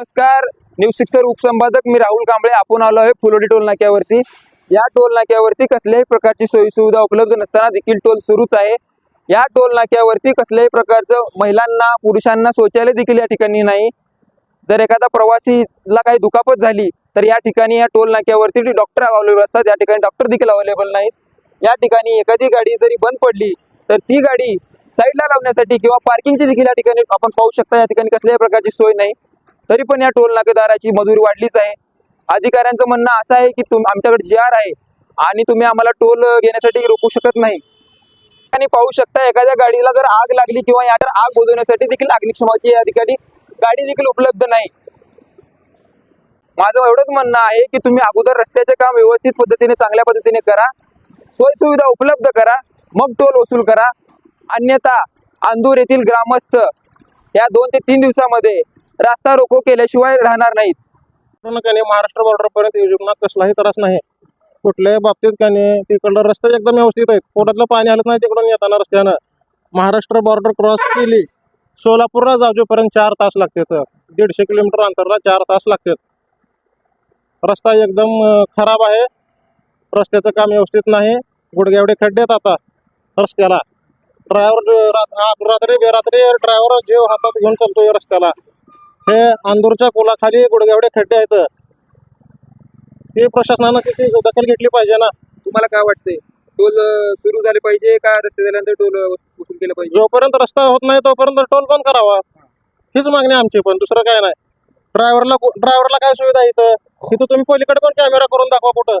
नमस्कार. News sixer उपसंपादक मी राहुल कांबळे. आपण आलो आहे फुलोडी टोल नाक्यावरती. या टोल नाक्यावरती कसल्याही प्रकारची सोयी सुविधा उपलब्ध नसताना देखील टोल सुरूच आहे. या टोल नाक्यावरती कसल्याही प्रकारचं महिलांना पुरुषांना शौचालय देखील या ठिकाणी नाही. जर एखादा प्रवासीला काही दुखापत झाली तर या ठिकाणी या टोल नाक्यावरती डॉक्टर अवेलेबल असतात या ठिकाणी डॉक्टर देखील अवेलेबल नाहीत. या ठिकाणी एखादी गाडी जरी बंद पडली तर ती गाडी साईडला लावण्यासाठी किंवा पार्किंगची देखील या ठिकाणी आपण पाहू शकता या ठिकाणी कसल्याही प्रकारची सोय नाही. तरी पण या टोल नाकेदाराची मजुरी वाढलीच आहे. अधिकाऱ्यांचं म्हणणं असं आहे की तुम आमच्याकडे जी आर आहे आणि तुम्ही आम्हाला टोल घेण्यासाठी रोखू शकत नाही. आणि पाहू शकता एखाद्या गाडीला जर आग लागली किंवा या आग बोलवण्यासाठी देखील अग्निशमाची या ठिकाणी गाडी देखील उपलब्ध नाही. माझं एवढंच म्हणणं आहे की तुम्ही अगोदर रस्त्याचे काम व्यवस्थित पद्धतीने चांगल्या पद्धतीने करा. सोय सुविधा उपलब्ध करा. मग टोल वसूल करा. अन्यथा अंदूर येथील ग्रामस्थ या दोन ते तीन दिवसामध्ये रास्ता रोको केल्याशिवाय राहणार नाहीत. पूर्ण त्याने महाराष्ट्र बॉर्डर पर्यंत योजना कसलाही त्रास नाही. कुठल्याही बाबतीत त्याने तिकडलं रस्ते एकदम व्यवस्थित आहेत. पोटातलं पाणी हलत नाही तिकडून येताना रस्त्यानं. महाराष्ट्र बॉर्डर क्रॉस केली सोलापूरला जाऊपर्यंत चार तास लागतात. दीडशे किलोमीटर अंतरला चार तास लागतात. रस्ता एकदम खराब आहे. रस्त्याचं काम व्यवस्थित नाही. गुडघ्यावडे खड्डे आहेत आता रस्त्याला. ड्रायव्हर रात्री बेरात्री ड्रायव्हर जीव हातात घेऊन चालतोय रस्त्याला. हे अंदूरच्या पुलाखाली गुडघेवडे खड्डे आहेत. ते प्रशासनानं तिथे दखल घेतली पाहिजे ना? तुम्हाला काय वाटतंय? टोल सुरू झाले पाहिजे का रस्ते झाल्यानंतर टोल वसूल केलं पाहिजे? जोपर्यंत रस्ता होत नाही तोपर्यंत टोल बंद करावा. हीच मागणी आमची पण दुसरं काय नाही. ड्रायव्हरला ड्रायव्हरला काय सुविधा इथं? इथं तुम्ही पलीकडे पण कॅमेरा करून दाखवा कुठं.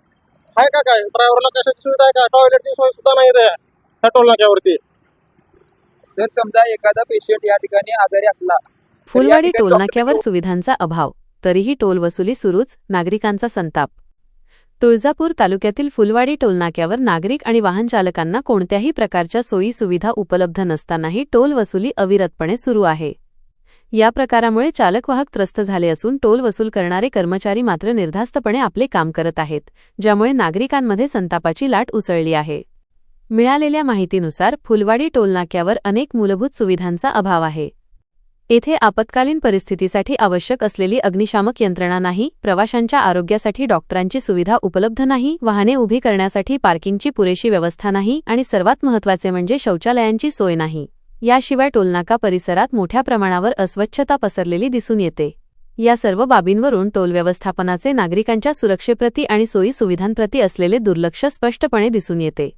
आहे का काय? ड्रायव्हरला कशाची सुविधा आहे का? टॉयलेटची सोय सुद्धा नाही ह्या टोल नाक्यावरती. जर समजा एखादा पेशंट या ठिकाणी आजारी असला फुलवाडी टोलनाक्यावर सुविधांचा अभाव. तरीही टोल वसुली सुरूच नागरिकांचा संताप. तुळजापूर तालुक्यातील फुलवाडी टोलनाक्यावर नागरिक आणि वाहन चालकांना कोणत्याही प्रकारच्या सोयी सुविधा उपलब्ध नसतानाही टोल वसुली अविरतपणे सुरू आहे. या प्रकारामुळे चालक वाहक त्रस्त झाले असून टोल वसूल करणारे कर्मचारी मात्र निर्धास्तपणे आपले काम करत आहेत ज्यामुळे नागरिकांमध्ये संतापाची लाट उसळली आहे. मिळालेल्या माहितीनुसार फुलवाडी टोलनाक्यावर अनेक मूलभूत सुविधांचा अभाव आहे. येथे आपत्कालीन परिस्थितीसाठी आवश्यक असलेली अग्निशामक यंत्रणा नाही प्रवाशांच्या आरोग्यासाठी डॉक्टरांची सुविधा उपलब्ध नाही वाहने उभी करण्यासाठी पार्किंगची पुरेशी व्यवस्था नाही आणि सर्वात महत्त्वाचे म्हणजे शौचालयांची सोय नाही. याशिवाय टोलनाका परिसरात मोठ्या प्रमाणावर अस्वच्छता पसरलेली दिसून येते. या सर्व बाबींवरून टोल व्यवस्थापनाचे नागरिकांच्या सुरक्षेप्रती आणि सोयी सुविधांप्रती असलेले दुर्लक्ष स्पष्टपणे दिसून येते.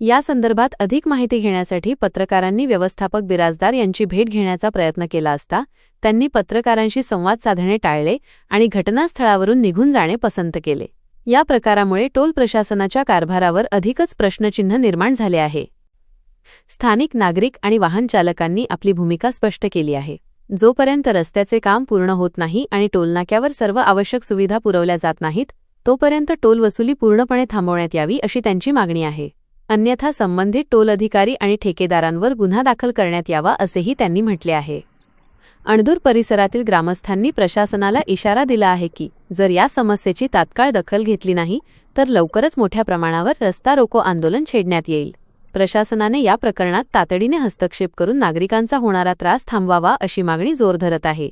या संदर्भात अधिक माहिती घेण्यासाठी पत्रकारांनी व्यवस्थापक बिराजदार यांची भेट घेण्याचा प्रयत्न केला असता त्यांनी पत्रकारांशी संवाद साधणे टाळले आणि घटनास्थळावरून निघून जाणे पसंत केले. या प्रकारामुळे टोल प्रशासनाच्या कारभारावर अधिकच प्रश्नचिन्ह निर्माण झाले आहे. स्थानिक नागरिक आणि वाहन चालकांनी आपली भूमिका स्पष्ट केली आहे. जोपर्यंत रस्त्याचे काम पूर्ण होत नाही आणि टोलनाक्यावर सर्व आवश्यक सुविधा पुरवल्या जात नाहीत तोपर्यंत टोल वसुली पूर्णपणे थांबवण्यात यावी अशी त्यांची मागणी आहे. अन्यथा संबंधित टोल अधिकारी आणि ठेकेदारांवर गुन्हा दाखल करण्यात यावा असेही त्यांनी म्हटले आहे. अणदूर परिसरातील ग्रामस्थांनी प्रशासनाला इशारा दिला आहे की जर या समस्येची तात्काळ दखल घेतली नाही तर लवकरच मोठ्या प्रमाणावर रस्ता रोको आंदोलन छेडण्यात येईल. प्रशासनाने या प्रकरणात तातडीने हस्तक्षेप करून नागरिकांचा होणारा त्रास थांबवावा अशी मागणी जोर धरत आहे.